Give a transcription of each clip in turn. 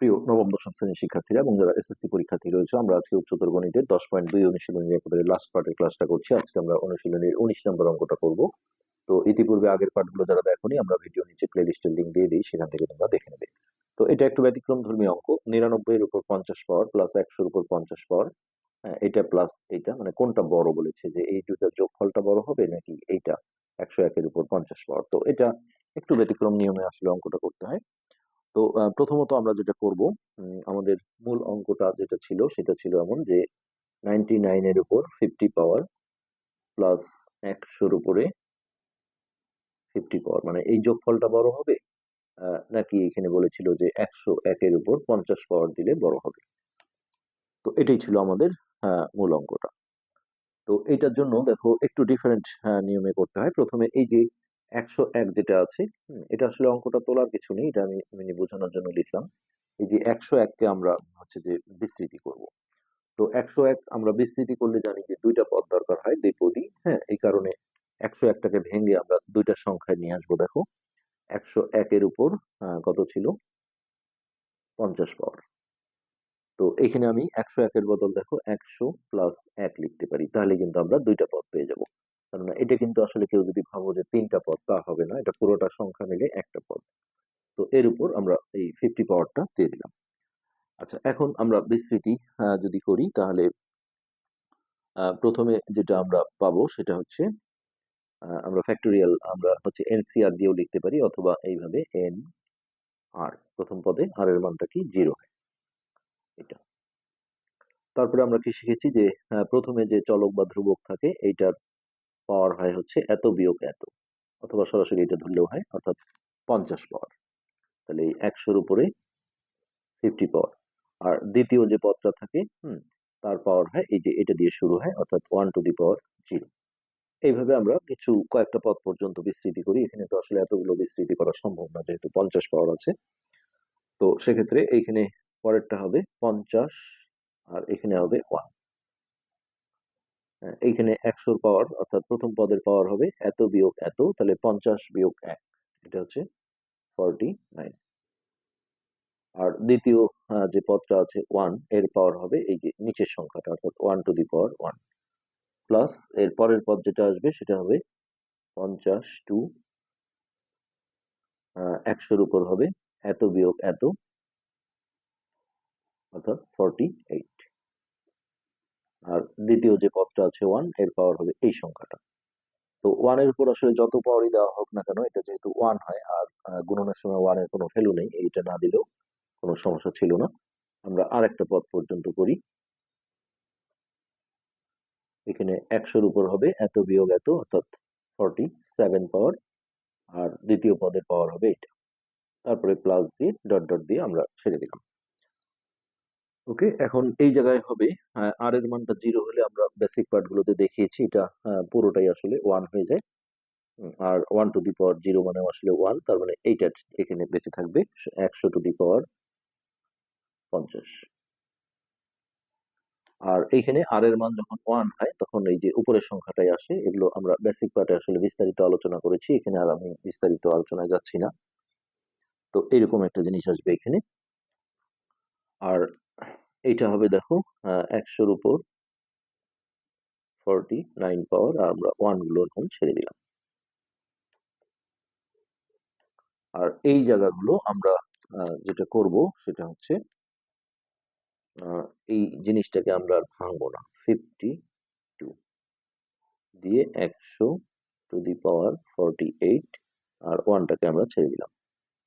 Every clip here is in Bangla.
প্রিয় নবম, দশম শ্রেণির শিক্ষার্থীরা এবং যারা এসএসসি পরীক্ষার্থী রয়েছে, আমরা আজকে উচ্চতর গণিতের দশ পয়েন্ট দুই অনুশীলনী একেবারে লাস্ট পার্টের ক্লাসটা করছি। আজকে আমরা অনুশীলনীর উনিশ নম্বর অঙ্কটা করব। তো ইতিপূর্বে আগের পার্টগুলো যারা দেখোনি, আমরা ভিডিও নিচে প্লে লিস্টের লিঙ্ক দিয়ে দিই, সেখান থেকে তোমরা দেখে নেবে। তো এটা একটু ব্যতিক্রম ধর্মী অঙ্ক। নিরানব্বই এর উপর পঞ্চাশ পাওয়ার প্লাস একশোর উপর পঞ্চাশ পাওয়ার এটা প্লাস এটা মানে কোনটা বড় বলেছে? যে এই দুটার যোগফলটা বড় হবে নাকি এইটা? একশো একের উপর পঞ্চাশ পাওয়ার তো এটা একটু ব্যতিক্রম নিয়মে আসলে অঙ্কটা করতে হয়। তো প্রথমত আমরা যেটা করব আমাদের মূল অঙ্কটা যেটা ছিল, সেটা ছিল এমন যে নাইনটি নাইনের উপর ফিফটি পাওয়ার প্লাস একশোর উপরে ফিফটি পাওয়ার মানে এই যোগফলটা বড় হবে নাকি এখানে বলেছিল যে একশো একের উপর পঞ্চাশ পাওয়ার দিলে বড় হবে। তো এটাই ছিল আমাদের মূল অঙ্কটা। তো এটার জন্য দেখো একটু ডিফারেন্ট নিয়মে করতে হয়। প্রথমে এই যে একশো এক যেটা আছে এটা আসলে অঙ্কটা তোলার কিছু নেই, এটা আমি মানে বোঝানোর জন্য লিখলাম। এই যে একশো এককে আমরা হচ্ছে যে বিস্তৃতি করব। তো একশো এক আমরা বিস্তৃতি করলে জানি যে দুইটা পদ দরকার হয়, দুই দ্বিপদী হ্যাঁ এই কারণে একশো একটাকে ভেঙে আমরা দুইটা সংখ্যায় নিয়ে আসব, দেখো। একশো একের উপর কত ছিল? পঞ্চাশ পাওয়ার তো এখানে আমি একশো একের বদল দেখো, একশো প্লাস এক লিখতে পারি, তাহলে কিন্তু আমরা দুইটা পদ পেয়ে যাব। কেননা এটা কিন্তু আসলে কেউ যদি ভাবো যে তিনটা পদ, তা হবে না। এটা পুরোটা সংখ্যা মিলে একটা পদ। তো এর উপর আমরা এই ফিফটি পাওয়ারটা দিয়ে দিলাম। আচ্ছা এখন আমরা বিস্তৃতি যদি করি, তাহলে প্রথমে যেটা আমরা পাবো সেটা হচ্ছে আমরা ফ্যাক্টোরিয়াল আমরা হচ্ছে এনসিআর দিয়েও লিখতে পারি, অথবা এইভাবে এন আর প্রথম পদে আর এর মানটা কি? জিরো হয় এটা। তারপরে আমরা কি শিখেছি যে প্রথমে যে চলক বা ধ্রুবক থাকে, এইটার পাওয়ার হয় হচ্ছে এত বিয়োগ এত। অথবা সরাসরি এটা ধরলেও হয়, অর্থাৎ পঞ্চাশ পাওয়ার তাহলে এই একশোর উপরে ফিফটি পাওয়ার আর দ্বিতীয় যে পদটা থাকে, হুম, তার পাওয়ার হয় এই যে এটা দিয়ে শুরু হয়, অর্থাৎ one to the power zero এইভাবে আমরা কিছু কয়েকটা পদ পর্যন্ত বিস্তৃতি করি। এখানে তো আসলে এতগুলো বিস্তৃতি করা সম্ভব না, যেহেতু পঞ্চাশ পাওয়ার আছে। তো সেক্ষেত্রে এইখানে পরেরটা হবে পঞ্চাশ, আর এখানে হবে ওয়ান এইখানে একশোর পাওয়ার, অর্থাৎ প্রথম পদের পাওয়ার হবে এত বিয়োগ এত, তাহলে পঞ্চাশ বিয়োগ এক, এটা হচ্ছে ফর্টি নাইন আর দ্বিতীয় যে পদটা আছে ওয়ানের পাওয়ার হবে এই যে নিচের সংখ্যাটা, অর্থাৎ one to the power one plus এর পরের পদ যেটা আসবে, সেটা হবে পঞ্চাশ টু একশোর উপর হবে এত বিয়োগ এত, অর্থাৎ ফর্টি এইট আর দ্বিতীয় যে পদটা আছে ওয়ানের পাওয়ার হবে এই সংখ্যাটা। তো ওয়ানের উপর আসলে যত পাওয়ারই দেওয়া হোক না কেন, এটা যেহেতু ওয়ান হয়, আর গুণনের সময় ওয়ানের কোনো ভ্যালু নেই, এইটা না দিলেও কোনো সমস্যা ছিল না। আমরা আর একটা পদ পর্যন্ত করি। এখানে একশোর উপর হবে, এত বিয়োগ এত, অর্থাৎ ফর্টি সেভেন পাওয়ার আর দ্বিতীয় পদের পাওয়ার হবে এটা তারপরে প্লাস দিয়ে ডট ডট দিয়ে আমরা ছেড়ে দিলাম। ওকে, এখন এই জায়গায় হবে। আর এর মানটা জিরো হলে আমরা বেসিক পার্ট গুলোতে দেখিয়েছি, এটা পুরোটাই আসলে ওয়ান হয়ে যায়। আর one to the power zero মানে আসলে ওয়ান তার মানে এইটা এখানে বেঁচে থাকবে, একশো টু দি পাওয়ার পঞ্চাশ। আর এইখানে আর এর মান যখন ওয়ান হয়, তখন এই যে উপরের সংখ্যাটাই আসে, এগুলো আমরা বেসিক পার্টে আসলে বিস্তারিত আলোচনা করেছি, এখানে আর আমি বিস্তারিত আলোচনায় যাচ্ছি না। তো এরকম একটা জিনিস আসবে এখানে। আর এইটা হবে দেখো একশোর উপর ফর্টি নাইন পাওয়ার আর আমরা ওয়ানগুলো এখন ছেড়ে দিলাম। আর এই জায়গাগুলো আমরা যেটা করব সেটা হচ্ছে এই জিনিসটাকে আমরা আর ভাঙবো না। ফিফটি টু দিয়ে একশো to the power forty eight আর ওয়ানটাকে আমরা ছেড়ে দিলাম।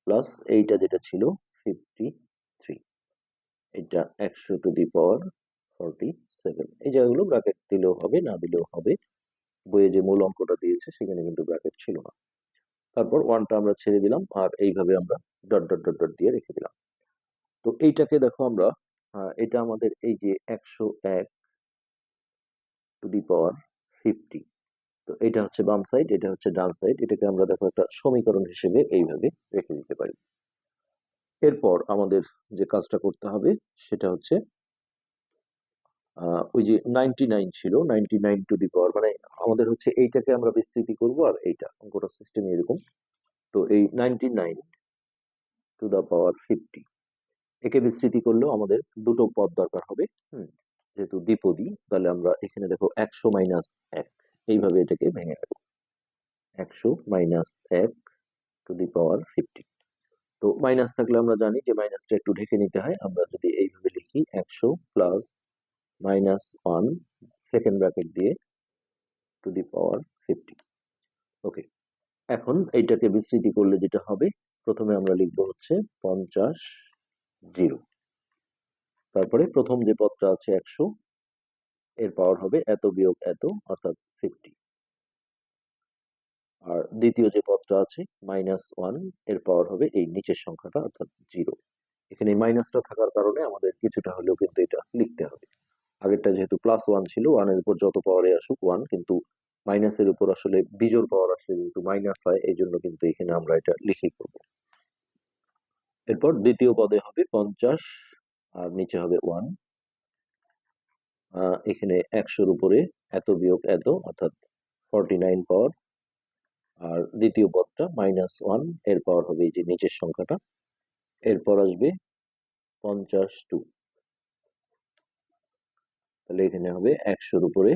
প্লাস এইটা যেটা ছিল ফিফটি এটা একশো to the power forty seven এই জায়গাগুলো ব্র্যাকেট দিলেও হবে, না দিলেও হবে। বইয়ে যে মূল অঙ্কটা দিয়েছে, সেখানে কিন্তু ব্র্যাকেট ছিল না। তারপর ওয়ানটা আমরা ছেড়ে দিলাম, আর এইভাবে আমরা ডট ডট ডট ডট দিয়ে রেখে দিলাম। তো এইটাকে দেখো আমরা এটা আমাদের এই যে একশো এক টু দি পাওয়ার ফিফটি তো এটা হচ্ছে বাম সাইড এটা হচ্ছে ডান সাইড এটাকে আমরা দেখো একটা সমীকরণ হিসেবে এইভাবে রেখে দিতে পারি। এরপর আমাদের যে কাজটা করতে হবে সেটা হচ্ছে ওই যে নাইনটি নাইন ছিল ninety nine to the power মানে আমাদের হচ্ছে এইটাকে আমরা বিস্তৃতি করব আর এইটা, অঙ্কটা সিস্টেম এরকম তো এই ninety nine to the power fifty একে বিস্তৃতি করলেও আমাদের দুটো পদ দরকার হবে, হুম, যেহেতু দ্বিপদী, তাহলে আমরা এখানে দেখো একশো মাইনাস এক, এইভাবে এটাকে ভেঙে নেব। একশো মাইনাস এক টু দি পাওয়ার ফিফটি তো মাইনাস থাকলে আমরা জানি যে মাইনাসটা একটু ঢেকে নিতে হয়। আমরা যদি এইভাবে লিখি একশো plus minus one second bracket দিয়ে to the power fifty okay এখন এইটাকে বিস্তৃতি করলে যেটা হবে, প্রথমে আমরা লিখব হচ্ছে পঞ্চাশ জিরো তারপরে প্রথম যে পদটা আছে একশো, এর পাওয়ার হবে এত বিয়োগ এত, অর্থাৎ ফিফটি আর দ্বিতীয় যে পদটা আছে মাইনাস ওয়ানের পাওয়ার হবে এই নিচের সংখ্যাটা, অর্থাৎ জিরো এখানে মাইনাসটা থাকার কারণে আমাদের কিছুটা হলেও কিন্তু এটা লিখতে হবে। আগেরটা যেহেতু প্লাস ওয়ান ছিল ওয়ানের উপর যত পাওয়ারে আসুক ওয়ান কিন্তু মাইনাসের উপর আসলে বিজোর পাওয়ার আসলে যেহেতু মাইনাস হয়, এই জন্য কিন্তু এখানে আমরা এটা লিখে করব। এরপর দ্বিতীয় পদে হবে পঞ্চাশ, আর নিচে হবে ওয়ান এখানে একশোর উপরে এত বিয়োগ এত, অর্থাৎ ফর্টি নাইন পাওয়ার আর দ্বিতীয় পদটা মাইনাস ওয়ানের পাওয়ার হবে এই যে নিচের সংখ্যাটা। এরপর আসবে পঞ্চাশ টু তাহলে এখানে হবে একশোর উপরে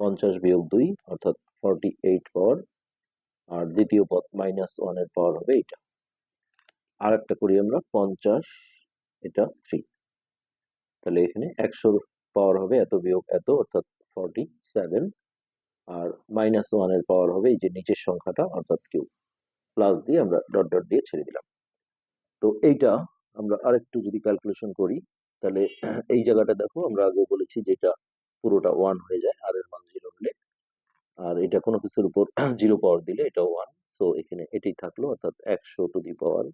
পঞ্চাশ বিয়োগ দুই, অর্থাৎ ফর্টি এইট পাওয়ার আর দ্বিতীয় পদ মাইনাস ওয়ানের পাওয়ার হবে এটা আর একটা করি আমরা, পঞ্চাশ, এটা থ্রি তাহলে এখানে একশোর পাওয়ার হবে এত বিয়োগ এত, অর্থাৎ ফর্টি সেভেন আর মাইনাস ওয়ানের পাওয়ার হবে এই যে নিচের সংখ্যাটা, অর্থাৎ কিউ প্লাস দিয়ে আমরা ডট ডট দিয়ে ছেড়ে দিলাম। তো এইটা আমরা আরেকটু যদি ক্যালকুলেশন করি, তাহলে এই জায়গাটা দেখো, আমরা আগে বলেছি যে এটা পুরোটা ওয়ান হয়ে যায় আর এর মান জিরো হলে। আর এটা কোনো কিছুর উপর জিরো পাওয়ার দিলে এটা ওয়ান সো এখানে এটাই থাকল, অর্থাৎ একশো টু দি পাওয়ার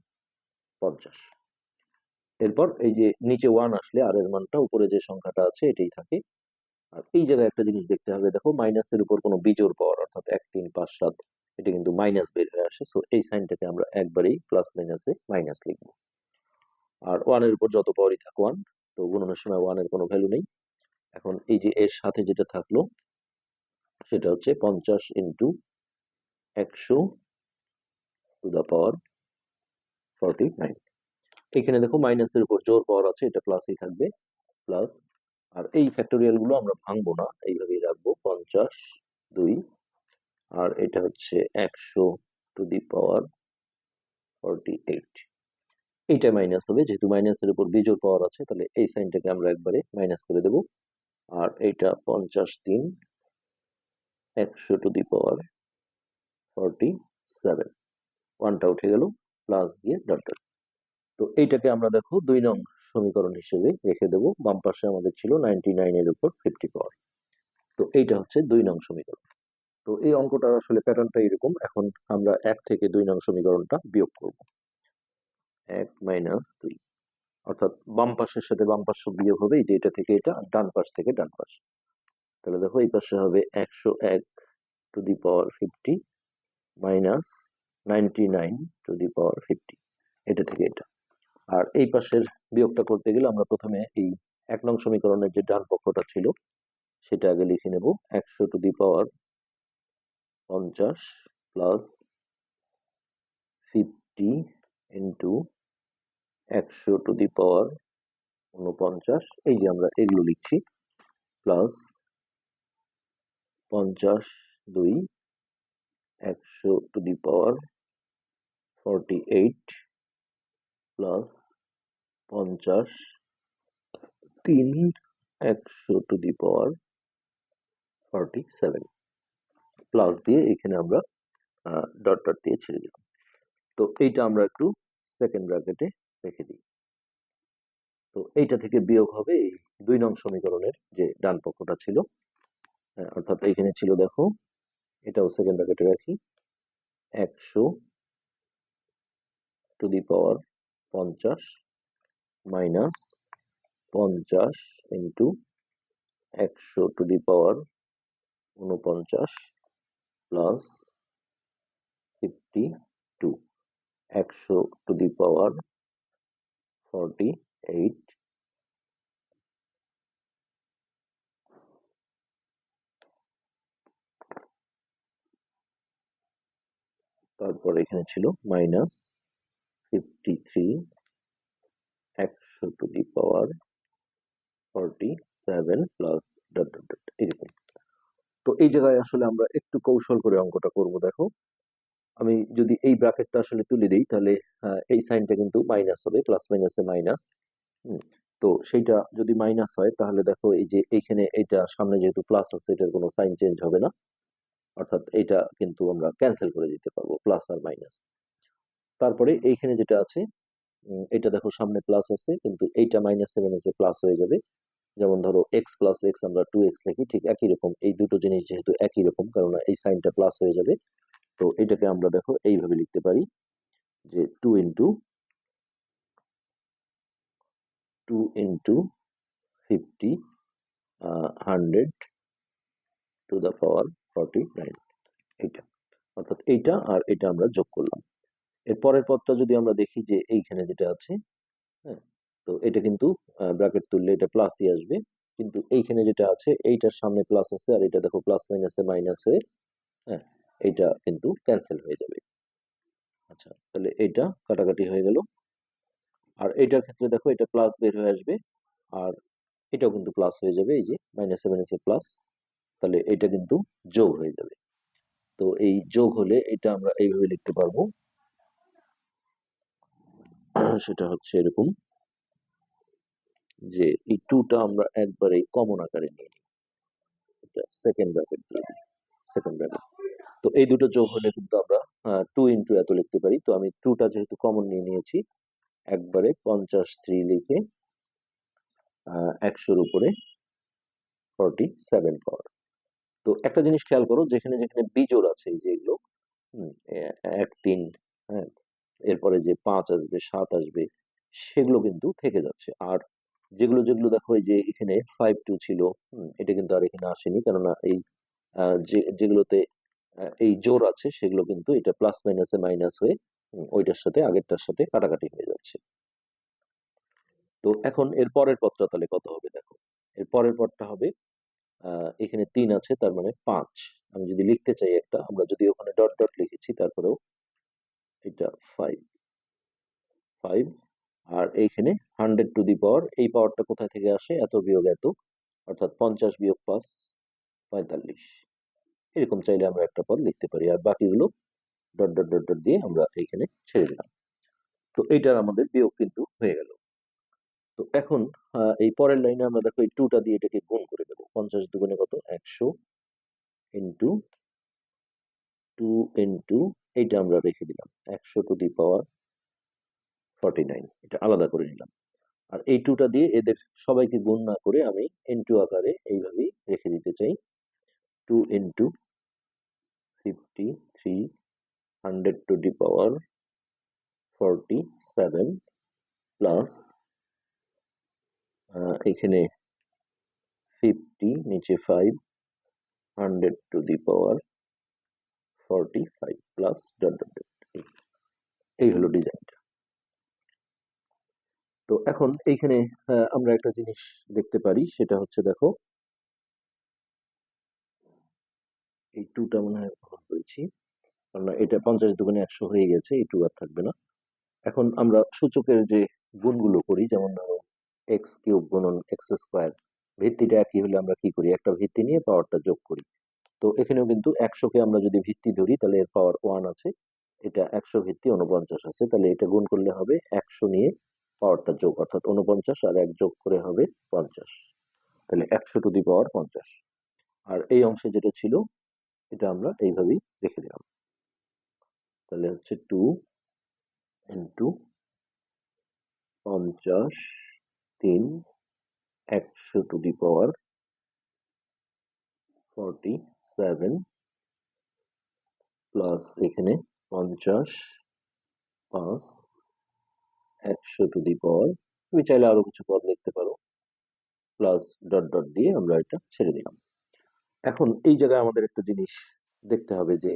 পঞ্চাশ। এরপর এই যে নিচে ওয়ান আসলে আর এর মানটা, উপরে যে সংখ্যাটা আছে, এটাই থাকে আর এই জায়গায় একটা জিনিস দেখতে হবে, দেখো মাইনাসের উপর কোনো বিজোর পাওয়ার অর্থাৎ এক, তিন, পাঁচ, সাত, এটা কিন্তু মাইনাস বের হয়ে আসে। সো এই সাইনটাকে আমরা একবারেই প্লাস মাইনাসে মাইনাস লিখব। আর ওয়ানের উপর যত পাওয়ারই থাক ওয়ান তো গুণনের সময় ওয়ানের কোনো ভ্যালু নেই। এখন এই যে এর সাথে যেটা থাকল, সেটা হচ্ছে পঞ্চাশ ইন্টু একশো to the power forty nine এখানে দেখো মাইনাসের উপর জোর পাওয়ার আছে, এটা প্লাসই থাকবে। প্লাস আর এই ফ্যাক্টোরিয়ালগুলো আমরা ভাঙবো না, এইভাবেই রাখব, পঞ্চাশ দুই, আর এটা হচ্ছে একশো to the power forty eight. এইটা মাইনাস হবে, যেহেতু মাইনাসের উপর বিজোর পাওয়ার আছে, তাহলে এই সাইনটাকে আমরা একবারে মাইনাস করে দেব। আর এইটা পঞ্চাশ তিন, একশো to the power forty seven. ওয়ানটা উঠে গেল প্লাস দিয়ে ডট তো এইটাকে আমরা দেখো দুই নং সমীকরণ হিসেবে রেখে দেব। বাম পাশে আমাদের ছিল নাইনটি নাইনের উপর ফিফটি পাওয়ার তো এইটা হচ্ছে দুই নং সমীকরণ। তো এই অঙ্কটার আসলে প্যাটার্নটা এরকম। এখন আমরা এক থেকে দুই নং সমীকরণটা বিয়োগ করব। এক মাইনাস দুই। অর্থাৎ বাম পাশের সাথে বাম পাশ বিয়োগ হবে, এই যে এটা থেকে এটা ডান পাশ থেকে ডান পাশ। তাহলে দেখো, এই পাশে হবে একশো এক to the power fifty minus ninety nine to the power fifty এটা থেকে এটা। আর এই পাশের বিয়োগটা করতে গেলে আমরা প্রথমে এই এক নং সমীকরণের যে ডান পক্ষটা ছিল, সেটা আগে লিখে নেব। একশো টু দি পাওয়ার পঞ্চাশ প্লাস ফিফটি ইন্টু একশো টু দি পাওয়ার উনপঞ্চাশ এই যে আমরা এগুলো লিখছি, প্লাস পঞ্চাশ দুই, একশো to the power forty eight plus পঞ্চাশ, তিন একশো to the power forty seven. Plus দিয়ে এখানে আমরা ডট ডট দিয়ে ছেড়ে দিলাম। তো এইটা আমরা একটু সেকেন্ড ব্র্যাকেটে রেখে দিই। তো এইটা থেকে বিয়োগ হবে এই দুই নং সমীকরণের যে ডান পক্ষটা ছিল। অর্থাৎ এইখানে ছিল দেখো, এটাও সেকেন্ড ব্র্যাকেটে রাখি, একশো টু দি পাওয়ার পঞ্চাশ মাইনাস পঞ্চাশ ইন্টু একশো টু দি পাওয়ার উনপঞ্চাশ প্লাস ফিফটি টু। একশো to the power forty eight. তারপর এখানে ছিল মাইনাস ফিফটি থ্রি একশো to the power forty seven plus dot এরকম তো এই জায়গায় আসলে আমরা একটু কৌশল করে অঙ্কটা করব, দেখো। আমি যদি এই ব্র্যাকেটটা আসলে তুলে দিই, তাহলে এই সাইনটা কিন্তু মাইনাস হবে প্লাস মাইনাসে মাইনাস তো সেইটা যদি মাইনাস হয়, তাহলে দেখো এই যে এইখানে এটা সামনে যেহেতু প্লাস আছে, এটার কোনো সাইন চেঞ্জ হবে না। অর্থাৎ এটা কিন্তু আমরা ক্যান্সেল করে দিতে পারব প্লাস আর মাইনাস তারপরে এইখানে যেটা আছে এটা দেখো সামনে প্লাস আছে, কিন্তু এইটা মাইনাস সেভেন এসে প্লাস হয়ে যাবে, যেমন ধরো এক্স প্লাস এক্স আমরা টু এক্স লিখি, ঠিক একই রকম, এই দুটো জিনিস যেহেতু একই রকম, কারণ এই সাইনটা প্লাস হয়ে যাবে, তো এটাকে আমরা দেখো এইভাবে লিখতে পারি, যে two into two into fifty hundred to the power forty nine এইটা, অর্থাৎ এইটা আর এটা আমরা যোগ করলাম। এর পরের পদটা যদি আমরা দেখি যে এইখানে যেটা আছে হ্যাঁ তো এটা কিন্তু ব্র্যাকেট তুললে এটা প্লাসই আসবে। কিন্তু এইখানে যেটা আছে, এইটার সামনে প্লাস আছে আর এটা দেখো প্লাস মাইনাসে মাইনাস হয়ে হ্যাঁ এইটা কিন্তু ক্যান্সেল হয়ে যাবে। আচ্ছা তাহলে এইটা কাটাকাটি হয়ে গেল। আর এটার ক্ষেত্রে দেখো এটা প্লাস বের হয়ে আসবে আর এটাও কিন্তু প্লাস হয়ে যাবে, এই যে মাইনাসে মাইনাসে প্লাস তাহলে এটা কিন্তু যোগ হয়ে যাবে। তো এই যোগ হলে এটা আমরা এইভাবে লিখতে পারব সেটা হচ্ছে এরকম যে এই টুটা আমরা একবারে কমন আকারে নিয়ে নিই। এটা সেকেন্ড ব্র্যাকেট দিয়ে দিই সেকেন্ড ব্র্যাকেট তো এই দুটো যোগ হলে কিন্তু আমরা টু ইন্টু এত লিখতে পারি। তো আমি টুটা যেহেতু কমন নিয়ে নিয়েছি, একবারে পঞ্চাশ থ্রি লিখে একশোর উপরে ফর্টি সেভেন পাওয়ার তো একটা জিনিস খেয়াল করো, যেখানে যেখানে বিজোড় আছে এই যে এগুলো এক, তিন হ্যাঁ এরপরে যে পাঁচ আসবে সাত আসবে সেগুলো কিন্তু থেকে যাচ্ছে। আর যেগুলো যেগুলো দেখো এই যে এখানে ফাইভ টু ছিল এটা কিন্তু আর এখানে আসেনি। কেননা এই যেগুলোতে এই জোর আছে সেগুলো কিন্তু এটা প্লাস মাইনাসে মাইনাস হয়ে ওইটার সাথে আগেরটার সাথে কাটাকাটি হয়ে যাচ্ছে। তো এখন এর পরের পদটা তাহলে কত হবে দেখো? এর পরের পদটা হবে আহ, এখানে তিন আছে তার মানে পাঁচ। আমি যদি লিখতে চাই একটা আমরা যদি ওখানে ডট ডট লিখেছি তারপরেও এটা ফাইভ ফাইভ আর এইখানে হান্ড্রেড টু দি পাওয়ার এই পাওয়ারটা কোথায় থেকে আসে? এত বিয়োগ এত, অর্থাৎ পঞ্চাশ বিয়োগ পাঁচ, পঁয়তাল্লিশ। এরকম চাইলে আমরা একটা পদ লিখতে পারি, আর বাকিগুলো ডট ডট ডট ডট দিয়ে আমরা এইখানে ছেড়ে দিলাম। তো এইটার আমাদের বিয়োগ কিন্তু হয়ে গেল। তো এখন এই পরের লাইনে আমরা দেখো এই টুটা দিয়ে এটাকে গুণ করে দেবো। পঞ্চাশ দুগুণে কত? একশো ইন্টু টু ইন্টু এইটা আমরা রেখে দিলাম। একশো to the power forty nine এটা আলাদা করে নিলাম। আর এই টুটা দিয়ে এদের সবাইকে গুণ না করে আমি ইন্টু আকারে এইভাবেই রেখে দিতে চাই। Two into fifty three hundred to the power forty seven plus এখানে ফিফটি নিচে five hundred to the power forty five plus dot dot dot এই হলো ডিজাইনটা তো এখন এইখানে আমরা একটা জিনিস দেখতে পারি, সেটা হচ্ছে দেখো, এই টুটা মনে হয় ভুল করেছি। কারণ এটা পঞ্চাশ দুগুণে একশো হয়ে গেছে, এই টু আর থাকবে না। এখন আমরা সূচকের যে গুণগুলো করি, যেমন ধরো এক্স কিউব গুণন এক্স স্কোয়ার ভিত্তিটা একই হলে আমরা কি করি? একটা ভিত্তি নিয়ে পাওয়ারটা যোগ করি। তো এখানেও কিন্তু একশোকে আমরা যদি ভিত্তি ধরি, তাহলে এর পাওয়ার ওয়ান আছে। এটা একশো ভিত্তি উনপঞ্চাশ আছে, তাহলে এটা গুণ করলে হবে একশো নিয়ে পাওয়ারটা যোগ, অর্থাৎ উনপঞ্চাশ আর এক যোগ করে হবে পঞ্চাশ। তাহলে একশো টু দি পাওয়ার পঞ্চাশ। আর এই অংশে যেটা ছিল, এটা আমরা এইভাবেই রেখে দিলাম। তাহলে হচ্ছে টু ইন্টু পঞ্চাশ তিন একশো to the power forty seven plus এখানে পঞ্চাশ পাঁচ একশো টু দি পাওয়ার তুমি চাইলে আরও কিছু পদ লিখতে পারো। প্লাস ডট ডট দিয়ে আমরা এটা ছেড়ে দিলাম। এখন এই জায়গায় আমাদের একটা জিনিস দেখতে হবে যে,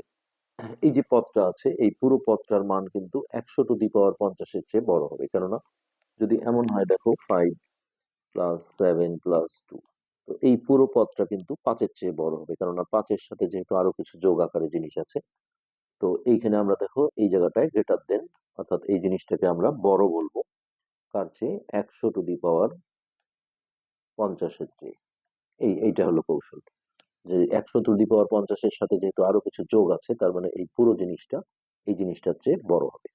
এই যে পদটা আছে, এই পুরো পদটার মান কিন্তু একশো টু দি পাওয়ার পঞ্চাশের চেয়ে বড় হবে। কেননা যদি এমন হয়, দেখো five plus seven plus two তো এই পুরো পদটা কিন্তু পাঁচের চেয়ে বড় হবে। কেননা পাঁচের সাথে যেহেতু আরও কিছু যোগ আকারে জিনিস আছে, তো এইখানে আমরা দেখো এই জায়গাটায় গ্রেটার দেন অর্থাৎ এই জিনিসটাকে আমরা বড় বলব। কার চেয়ে একশো টু দি পাওয়ার পঞ্চাশের চেয়ে। এই, এইটা হলো কৌশল। যে একশো টু দি পাওয়ার পঞ্চাশের সাথে যেহেতু আরও কিছু যোগ আছে, তার মানে এই পুরো জিনিসটা এই জিনিসটার চেয়ে বড় হবে।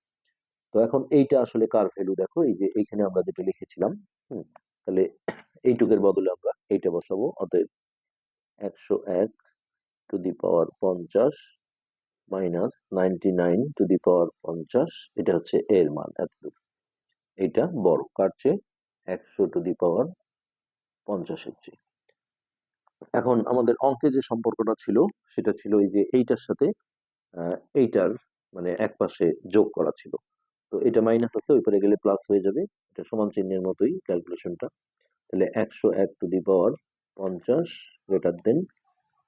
তো এখন এইটা আসলে কার ভ্যালু দেখো? এই যে এইখানে আমরা যেটা লিখেছিলাম, হুম, তাহলে এইটুকের বদলে আমরা এইটা বসাবো। অতএব একশো এক টু দি পাওয়ার পঞ্চাশ minus ninety nine to the power পঞ্চাশ, এটা হচ্ছে এর মান এতটুকু। এটা বড় চেয়ে? একশো টু দি পাওয়ার পঞ্চাশের চেয়ে। এখন আমাদের অঙ্কে যে সম্পর্কটা ছিল, সেটা ছিল এই যে এইটার সাথে এইটার মানে এক পাশে যোগ করা ছিল। তো এটা মাইনাস আছে ওই পারে গেলে প্লাস হয়ে যাবে। এটা সমান চিহ্নের মতোই ক্যালকুলেশনটা তাহলে একশো এক টু দি পাওয়ার পঞ্চাশ গ্রেটার দেন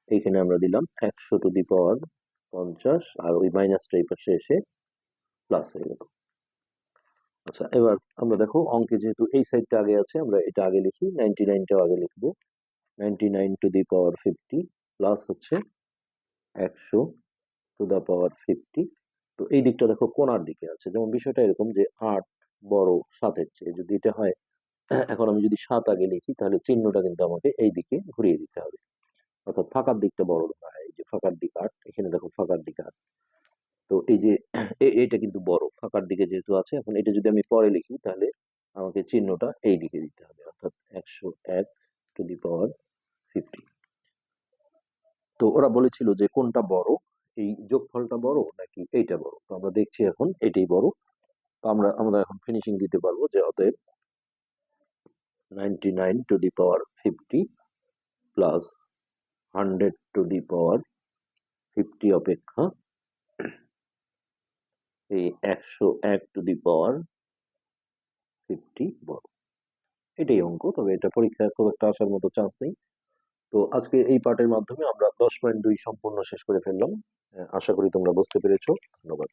এইখানে আমরা দিলাম একশো টু দি পাওয়ার পঞ্চাশ, আর ওই মাইনাসটা এই পাশে এসে প্লাস হয়ে গেল। আচ্ছা এবার আমরা দেখো অঙ্কে যেহেতু এই সাইডটা আগে আছে, আমরা এটা আগে লিখি নাইনটি নাইনটাও আগে লিখব। Ninety nine to the power fifty plus হচ্ছে একশো টু দা পাওয়ার ফিফটি তো এই দিকটা দেখো কোনার দিকে আছে, যেমন বিষয়টা এরকম যে আট বড় সাতের চেয়ে, যদি এটা হয় এখন আমি যদি সাত আগে লিখি, তাহলে চিহ্নটা কিন্তু আমাকে এই দিকে ঘুরিয়ে দিতে হবে। অর্থাৎ ফাঁকার দিকটা বড় ধরা হয় এই যে ফাঁকার দিক আট, এখানে দেখো ফাঁকার দিক আট। তো এই যে এটা কিন্তু বড়, ফাঁকার দিকে যেহেতু আছে, এখন এটা যদি আমি পরে লিখি, তাহলে আমাকে চিহ্নটা এই দিকে দিতে হবে, অর্থাৎ একশো এক টু দি পাওয়ার ফিফটি। তো ওরা বলেছিল যে কোনটা বড়, এই যোগফলটা বড় নাকি এইটা বড়? তো আমরা দেখছি এখন এটাই বড়। তো আমরা আমরা এখন ফিনিশিং দিতে পারব যে অতএব ninety nine to the power fifty plus hundred to the power fifty অপেক্ষা এই একশো এক টু দি পাওয়ার ফিফটি বড় এটাই অঙ্ক তবে এটা পরীক্ষায় খুব একটা আসার মতো চান্স নেই তো আজকে এই পার্টের মাধ্যমে আমরা দশ পয়েন্ট দুই সম্পূর্ণ শেষ করে ফেললাম। আশা করি তোমরা বুঝতে পেরেছ। ধন্যবাদ।